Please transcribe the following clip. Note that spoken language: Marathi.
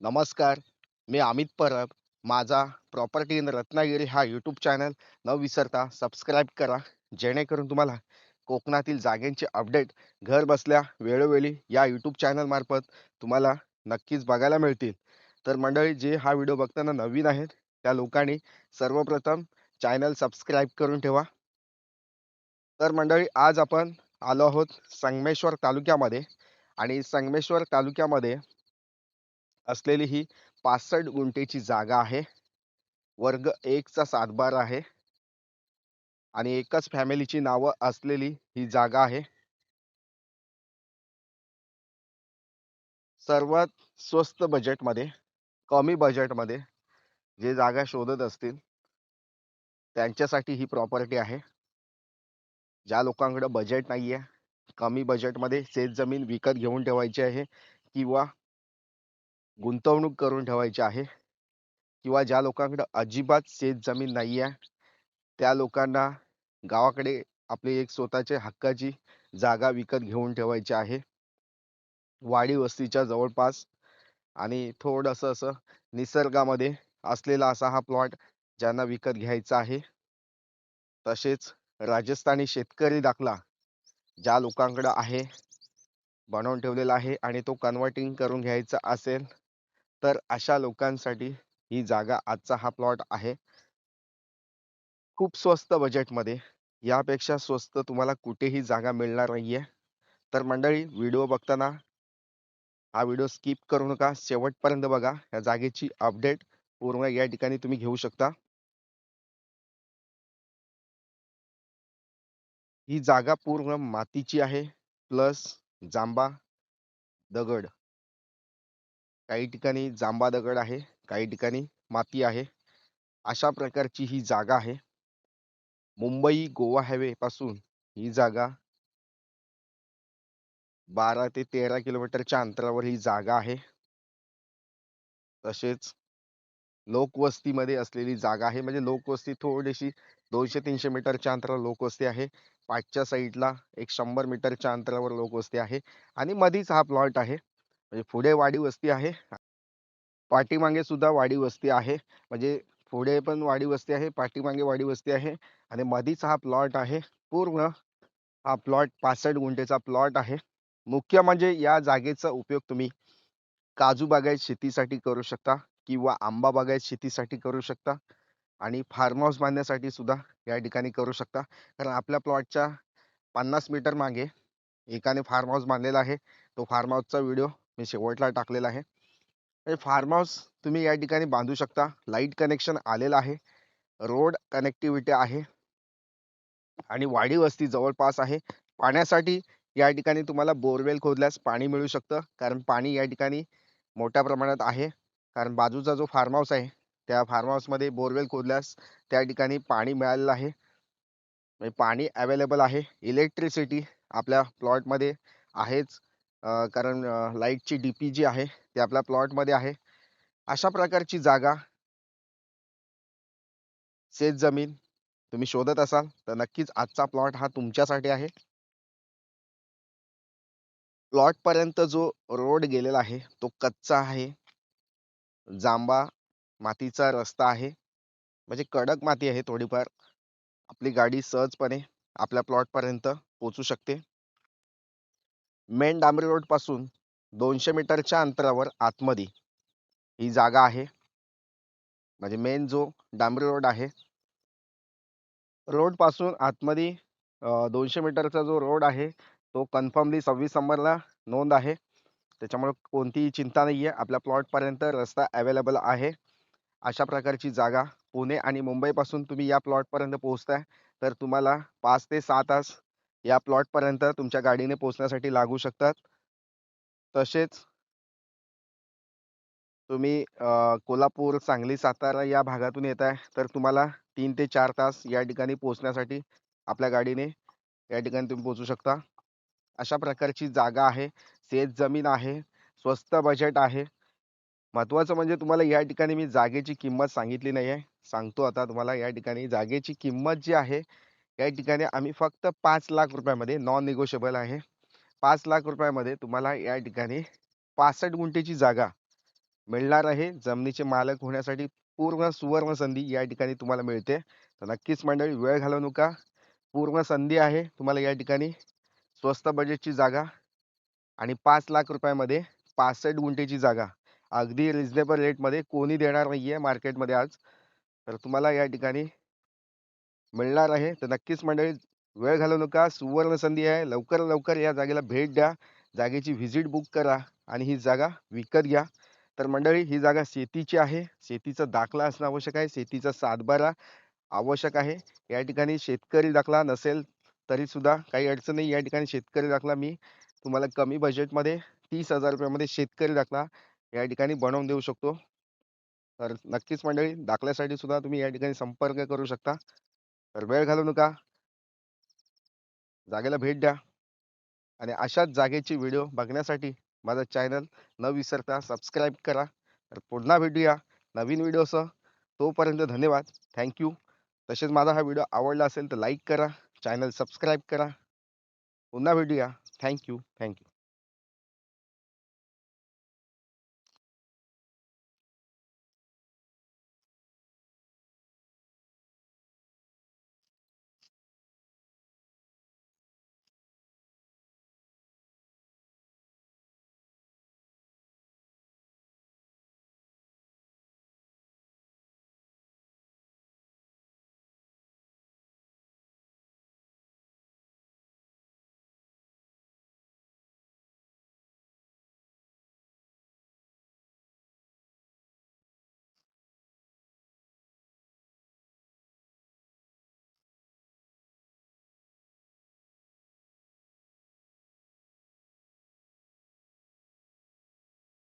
नमस्कार मी अमित परब. माझा प्रॉपर्टी इन रत्नागिरी हा यूट्यूब चॅनल. न विसरता सबस्क्राईब करा जेणेकरून तुम्हाला कोकणातील जागेंचे अपडेट घर बसल्या वेळोवेळी या यूट्यूब चॅनलमार्फत तुम्हाला नक्कीच बघायला मिळतील. तर मंडळी जे हा व्हिडिओ बघताना नवीन आहेत त्या लोकांनी सर्वप्रथम चॅनल सबस्क्राईब करून ठेवा. तर मंडळी आज आपण आलो आहोत संगमेश्वर तालुक्यामध्ये. आणि संगमेश्वर तालुक्यामध्ये असलेली ही पासष्ट गुंठेची जागा आहे. वर्ग एकचा सातबार आहे. आणि एकच फॅमिलीची नावं असलेली ही जागा आहे. सर्वात स्वस्त बजेटमध्ये कमी बजेटमध्ये जे जागा शोधत असतील त्यांच्यासाठी ही प्रॉपर्टी आहे. ज्या लोकांकडे बजेट नाहीये कमी बजेटमध्ये शेत जमीन विकत घेऊन ठेवायची आहे किंवा गुंतवणूक करून ठेवायची आहे. किंवा ज्या लोकांकडे अजिबात शेत जमीन नाही आहे त्या लोकांना गावाकडे आपली एक स्वतःची हक्काची जागा विकत घेऊन ठेवायची आहे. वाडी वस्तीच्या जवळपास आणि थोडस असं निसर्गामध्ये असलेला असा हा प्लॉट ज्यांना विकत घ्यायचा आहे. तसेच राजस्थानी शेतकरी दाखला ज्या लोकांकडे आहे बनवून ठेवलेला आहे आणि तो कन्वर्टिंग करून घ्यायचा असेल तर अशा लोकांसाठी ही जागा आजचा हा प्लॉट आहे. खूप स्वस्त बजेटमध्ये. यापेक्षा स्वस्त तुम्हाला कुठेही जागा मिळणार नाहीये. तर मंडळी व्हिडिओ बघताना हा व्हिडिओ स्किप करू नका. शेवटपर्यंत बघा. या जागेची अपडेट पूर्ण या ठिकाणी तुम्ही घेऊ शकता. ही जागा पूर्ण मातीची आहे. प्लस जांबा दगड. काही ठिकाणी जांबा दगड आहे काही ठिकाणी माती आहे. अशा प्रकारची ही जागा आहे. मुंबई गोवा हायवे पासून ही जागा बारा ते तेरा किलोमीटरच्या अंतरावर ही जागा आहे. तसेच लोकवस्तीमध्ये असलेली जागा आहे. म्हणजे लोकवस्ती थोडीशी दोनशे तीनशे मीटरच्या अंतरावर लोकवस्ती आहे. पाठच्या साईडला एक शंभर मीटरच्या अंतरावर लोकवस्ती आहे. आणि मधीच हा प्लॉट आहे. म्हणजे पुढे वाडी वस्ती आहे. पाठीमागे सुद्धा वाडी वस्ती आहे. म्हणजे पुढे पण वाडी वस्ती आहे पाठीमागे वाडी वस्ती आहे आणि मधीच हा प्लॉट आहे. पूर्ण हा प्लॉट पासष्ट गुंठेचा प्लॉट आहे. मुख्य म्हणजे या जागेचा उपयोग तुम्ही काजू बागायत शेतीसाठी करू शकता किंवा आंबा बागायत शेतीसाठी करू शकता आणि फार्म हाऊस बांधण्यासाठी सुद्धा या ठिकाणी करू शकता. कारण आपल्या प्लॉटच्या पन्नास मीटर मागे एकाने फार्म हाऊस बांधलेला आहे. तो फार्म हाऊसचा व्हिडिओ मी शेवटला टाकलेला आहे. फार्म हाऊस तुम्ही या ठिकाणी बांधू शकता. लाइट कनेक्शन आलेलं आहे. रोड कनेक्टिव्हिटी आहे. आणि वाडी वस्ती जवळपास आहे. पाण्यासाठी या ठिकाणी तुम्हाला बोरवेल खोदल्यास पाणी मिळू शकतं. कारण पाणी या ठिकाणी मोठ्या प्रमाणात आहे. कारण बाजूचा जो फार्म हाऊस आहे त्या फार्म हाऊसमध्ये बोरवेल खोदल्यास त्या ठिकाणी पाणी मिळालेलं आहे. पाणी अवेलेबल आहे. इलेक्ट्रिसिटी आपल्या प्लॉटमध्ये आहेच. कारण लाईटची डीपी जी आहे ती आपल्या प्लॉटमध्ये आहे. अशा प्रकारची जागा शेत जमीन तुम्ही शोधत असाल तर नक्कीच आजचा प्लॉट हा तुमच्यासाठी आहे. प्लॉटपर्यंत जो रोड गेलेला आहे तो कच्चा आहे. जांबा मातीचा रस्ता आहे. म्हणजे कडक माती आहे थोडीफार. आपली गाडी सहजपणे आपल्या प्लॉट पर्यंत शकते. मेन डांबरी रोडपासून दोनशे मीटरच्या अंतरावर आतमध्ये ही जागा आहे. म्हणजे मेन जो डांबरी रोड आहे. रोडपासून आतमधी आतमध्ये दोनशे मीटरचा जो रोड आहे तो कन्फर्मली सव्वीस नंबरला नोंद आहे. त्याच्यामुळे कोणतीही चिंता नाही आहे आपल्या प्लॉटपर्यंत रस्ता अवेलेबल आहे. अशा प्रकारची जागा पुणे आणि मुंबईपासून तुम्ही या प्लॉटपर्यंत पोहोचताय. तर तुम्हाला पाच ते सहा तास या प्लॉटपर्यंत तुमच्या गाडीने पोचण्यासाठी लागू शकतात. तसेच तुम्ही कोल्हापूर सांगली सातारा या भागातून येत आहे तर तुम्हाला तीन ते चार तास या ठिकाणी पोहोचण्यासाठी आपल्या गाडीने या ठिकाणी तुम्ही पोचू शकता. अशा प्रकारची जागा आहे शेत जमीन आहे स्वस्त बजेट आहे. महत्त्वाचं म्हणजे तुम्हाला या ठिकाणी मी जागेची किंमत सांगितली नाही आहे सांगतो आता तुम्हाला या ठिकाणी जागेची किंमत जी आहे या ठिकाणी आम्ही फक्त पाच लाख रुपयामध्ये नॉन निगोशिएबल आहे. पाच लाख रुपयामध्ये तुम्हाला या ठिकाणी पासष्ट गुंठेची जागा मिळणार आहे. जमिनीचे मालक होण्यासाठी पूर्ण सुवर्ण संधी या ठिकाणी तुम्हाला मिळते. तर नक्कीच मंडळी वेळ घालवू नका. पूर्ण संधी आहे तुम्हाला या ठिकाणी. स्वस्त बजेटची जागा आणि पाच लाख रुपयामध्ये पासष्ट गुंठेची जागा. अगदी रिजनेबल रेटमध्ये कोणी देणार नाही आहे मार्केटमध्ये आज. तर तुम्हाला या ठिकाणी मिळणार आहे. तर नक्कीच मंडळी वेळ घालवू नका. सुवर्ण संधी आहे. लवकर लवकर या जागेला भेट द्या. जागेची व्हिजिट बुक करा आणि ही जागा विकत घ्या. तर मंडळी ही जागा शेतीची आहे. शेतीचा दाखला असणं आवश्यक आहे. शेतीचा सातबारा आवश्यक आहे. या ठिकाणी शेतकरी दाखला नसेल तरीसुद्धा काही अडचण नाही. या ठिकाणी शेतकरी दाखला मी तुम्हाला कमी बजेटमध्ये तीस हजार रुपयामध्ये शेतकरी दाखला या ठिकाणी बनवून देऊ शकतो. तर नक्कीच मंडळी दाखल्यासाठी सुद्धा तुम्ही या ठिकाणी संपर्क करू शकता. तर वेळ घालवू नका. जागेला भेट द्या. आणि अशाच जागेची व्हिडिओ बघण्यासाठी माझा चॅनल न विसरता सबस्क्राईब करा. तर पुन्हा भेटूया नवीन व्हिडिओसह. तोपर्यंत धन्यवाद. थँक्यू तसेच माझा हा व्हिडिओ आवडला असेल तर लाईक करा. चॅनल सबस्क्राईब करा. पुन्हा भेटूया. Thank you thank you